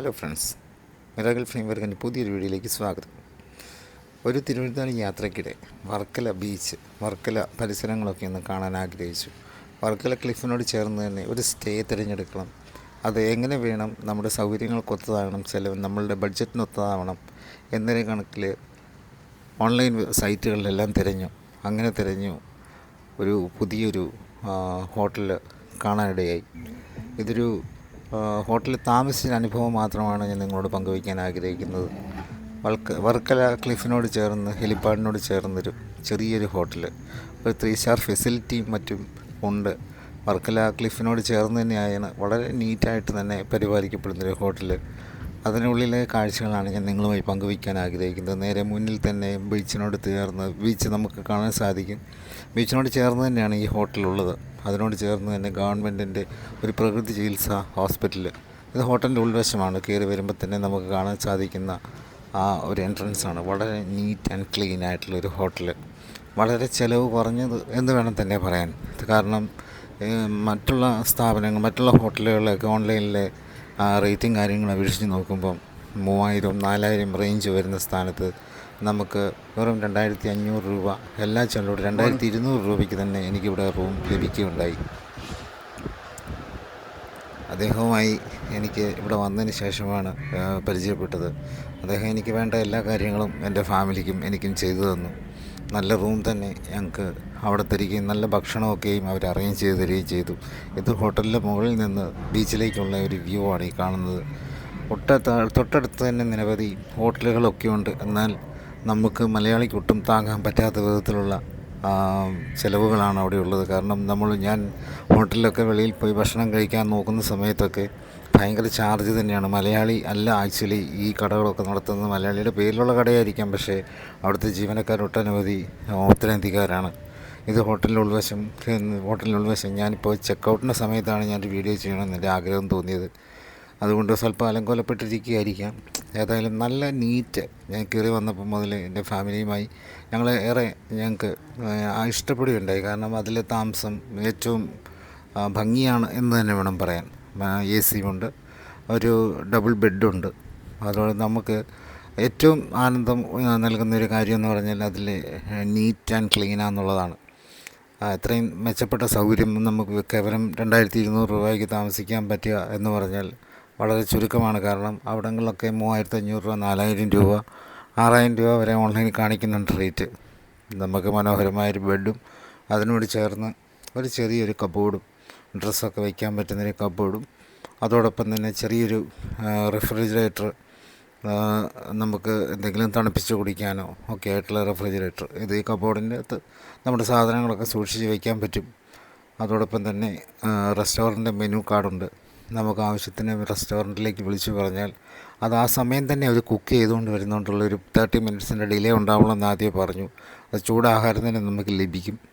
Hello friends മിറാഗൽ frame വർക്കിന്റെ പുതിയൊരു വീഡിയോയിലേക്ക് സ്വാഗതം. ഒരു തിരുവനന്തപുരം യാത്രയ്ക്കിടെ വർക്കല ബീച്ച് വർക്കല പരിസരങ്ങളൊക്കെ ഒന്ന് കാണാൻ ആഗ്രഹിച്ചു. വർക്കല ക്ലിഫിനോട് ചേർന്ന് തന്നെ ഒരു സ്റ്റേ തിരഞ്ഞെടുക്കണം. അത് എങ്ങനെ വേണം നമ്മുടെ സൗകര്യങ്ങൾക്കൊത്തതാവണം ചിലവ് നമ്മളുടെ ബഡ്ജറ്റിനൊത്തതാവണം എന്നൊരു കണക്കിൽ ഓൺലൈൻ സൈറ്റുകളിലെല്ലാം തിരഞ്ഞു. അങ്ങനെ തിരഞ്ഞു ഒരു പുതിയൊരു ഹോട്ടൽ കാണാനിടയായി. ഇതൊരു ഹോട്ടലിൽ താമസിച്ച അനുഭവം മാത്രമാണ് ഞാൻ നിങ്ങളോട് പങ്കുവയ്ക്കാൻ ആഗ്രഹിക്കുന്നത്. വൾക്ക് വർക്കല ക്ലിഫിനോട് ചേർന്ന് ഹെലിപ്പാഡിനോട് ചേർന്നൊരു ചെറിയൊരു ഹോട്ടൽ ഒരു ത്രീ സ്റ്റാർ ഫെസിലിറ്റിയും മറ്റും ഉണ്ട്. വർക്കല ക്ലിഫിനോട് ചേർന്ന് തന്നെയാണ് വളരെ നീറ്റായിട്ട് തന്നെ പരിപാലിക്കപ്പെടുന്നൊരു ഹോട്ടൽ അതിനുള്ളിലെ കാഴ്ചകളാണ് ഞാൻ നിങ്ങളുമായി പങ്കുവയ്ക്കാൻ ആഗ്രഹിക്കുന്നത്. നേരെ മുന്നിൽ തന്നെ ബീച്ചിനോട് ചേർന്ന് ബീച്ച് നമുക്ക് കാണാൻ സാധിക്കും. ബീച്ചിനോട് ചേർന്ന് തന്നെയാണ് ഈ ഹോട്ടലുള്ളത് അതിനോട് ചേർന്ന് തന്നെ ഗവൺമെന്റിന്റെ ഒരു പ്രകൃതി ചികിത്സാ ഹോസ്പിറ്റൽ. ഇത് ഹോട്ടലിന്റെ ഉൾവശമാണ്. കയറി വരുമ്പോൾ തന്നെ നമുക്ക് കാണാൻ സാധിക്കുന്ന ആ ഒരു എൻട്രൻസ് ആണ്. വളരെ നീറ്റ് ആൻഡ് ക്ലീൻ ആയിട്ടുള്ള ഒരു ഹോട്ടൽ. വളരെ ചിലവ് കുറഞ്ഞത് എന്ന് വേണം തന്നെ പറയാൻ. കാരണം മറ്റുള്ള സ്ഥാപനങ്ങൾ മറ്റുള്ള ഹോട്ടലുകളിലൊക്കെ ഓൺലൈനിലെ റേറ്റിംഗ് കാര്യങ്ങൾ അപേക്ഷിച്ച് നോക്കുമ്പം മൂവായിരം നാലായിരം റേഞ്ച് വരുന്ന സ്ഥാനത്ത് നമുക്ക് വെറും രണ്ടായിരത്തി അഞ്ഞൂറ് രൂപ എല്ലാ ചെലവോട് രണ്ടായിരത്തി ഇരുന്നൂറ് രൂപയ്ക്ക് തന്നെ എനിക്കിവിടെ റൂം ലഭിക്കുകയുണ്ടായി. അദ്ദേഹവുമായി എനിക്ക് ഇവിടെ വന്നതിന് ശേഷമാണ് ആ, പരിചയപ്പെട്ടത്. അദ്ദേഹം എനിക്ക് വേണ്ട എല്ലാ കാര്യങ്ങളും എന്റെ ഫാമിലിക്കും എനിക്കും ചെയ്തു തന്നു. നല്ല റൂം തന്നെ ഞങ്ങൾക്ക് അവിടെ തരികയും നല്ല ഭക്ഷണമൊക്കെയും അവർ അറേഞ്ച് ചെയ്ത് തരികയും ചെയ്തു. ഇത് ഹോട്ടലിന്റെ മുകളിൽ നിന്ന് ബീച്ചിലേക്കുള്ള ഒരു വ്യൂ ആണ് ഈ കാണുന്നത്. ഒട്ട തൊട്ടടുത്ത് തന്നെ നിരവധി ഹോട്ടലുകളൊക്കെ ഉണ്ട്. എന്നാൽ നമുക്ക് മലയാളിക്ക് ഒട്ടും താങ്ങാൻ പറ്റാത്ത വിധത്തിലുള്ള ചിലവുകളാണ് അവിടെ ഉള്ളത്. കാരണം നമ്മൾ ഞാൻ ഹോട്ടലിലൊക്കെ വെളിയിൽ പോയി ഭക്ഷണം കഴിക്കാൻ നോക്കുന്ന സമയത്തൊക്കെ ഭയങ്കര ചാർജ് തന്നെയാണ്. മലയാളി അല്ല ആക്ച്വലി ഈ കടകളൊക്കെ നടത്തുന്നത്. മലയാളിയുടെ പേരിലുള്ള കടയായിരിക്കാം പക്ഷേ അവിടുത്തെ ജീവനക്കാർ ഒട്ടനവധി ഉത്തരേന്ത്യക്കാരാണ്. ഇത് ഹോട്ടലിന്റെ ഉൾവശം ഹോട്ടലിന്റെ ഉൾവശം. ഞാനിപ്പോൾ ചെക്കൗട്ടിന്റെ സമയത്താണ് ഞാനൊരു വീഡിയോ ചെയ്യണമെന്ന് എന്റെ ആഗ്രഹം തോന്നിയത്. അതുകൊണ്ട് സ്വല്പം അലങ്കോലപ്പെട്ടിരിക്കുകയായിരിക്കാം ഏതായാലും നല്ല നീറ്റ് ഞാൻ കയറി വന്നപ്പം മുതൽ എന്റെ ഫാമിലിയുമായി ഞങ്ങൾ ഏറെ ഞങ്ങൾക്ക് ഇഷ്ടപ്പെടുകയുണ്ടായി. കാരണം അതിലെ താമസം ഏറ്റവും ഭംഗിയാണ് എന്ന് തന്നെ വേണം പറയാൻ. എ സിയുമുണ്ട് ഒരു ഡബിൾ ബെഡുണ്ട് അതുകൊണ്ട് നമുക്ക് ഏറ്റവും ആനന്ദം നൽകുന്ന ഒരു കാര്യം എന്ന് പറഞ്ഞാൽ അതിൽ നീറ്റ് ആൻഡ് ക്ലീൻ എന്നുള്ളതാണ് ഇത്രയും മെച്ചപ്പെട്ട സൗകര്യം നമുക്ക് കേവലം രണ്ടായിരത്തി ഇരുന്നൂറ് രൂപയ്ക്ക് താമസിക്കാൻ പറ്റുക എന്ന് പറഞ്ഞാൽ വളരെ ചുരുക്കമാണ്. കാരണം അവിടങ്ങളിലൊക്കെ മൂവായിരത്തി അഞ്ഞൂറ് രൂപ നാലായിരം രൂപ ആറായിരം രൂപ വരെ ഓൺലൈനിൽ കാണിക്കുന്നുണ്ട് റേറ്റ്. നമുക്ക് മനോഹരമായൊരു ബെഡും അതിനോട് ചേർന്ന് ഒരു ചെറിയൊരു കബോർഡും ഡ്രസ്സൊക്കെ വയ്ക്കാൻ പറ്റുന്നൊരു കബോർഡും അതോടൊപ്പം തന്നെ ചെറിയൊരു റെഫ്രിജറേറ്റർ നമുക്ക് എന്തെങ്കിലും തണുപ്പിച്ച് കുടിക്കാനോ ഒക്കെ ആയിട്ടുള്ള റെഫ്രിജറേറ്റർ. ഇത് ഈ കബോർഡിന്റെ അകത്ത് നമ്മുടെ സാധനങ്ങളൊക്കെ സൂക്ഷിച്ച് വയ്ക്കാൻ പറ്റും. അതോടൊപ്പം തന്നെ റെസ്റ്റോറന്റ് മെനു കാർഡുണ്ട്. നമുക്ക് ആവശ്യത്തിന് റെസ്റ്റോറന്റിലേക്ക് വിളിച്ചു പറഞ്ഞാൽ അത് ആ സമയം തന്നെ അവർ കുക്ക് ചെയ്തുകൊണ്ട് വരുന്നതുകൊണ്ടുള്ളൊരു തേർട്ടി മിനിറ്റ്സിന്റെ ഡിലേ ഉണ്ടാവണമെന്ന് ആദ്യമേ പറഞ്ഞു. അത് ചൂടാഹാരം തന്നെ നമുക്ക് ലഭിക്കും.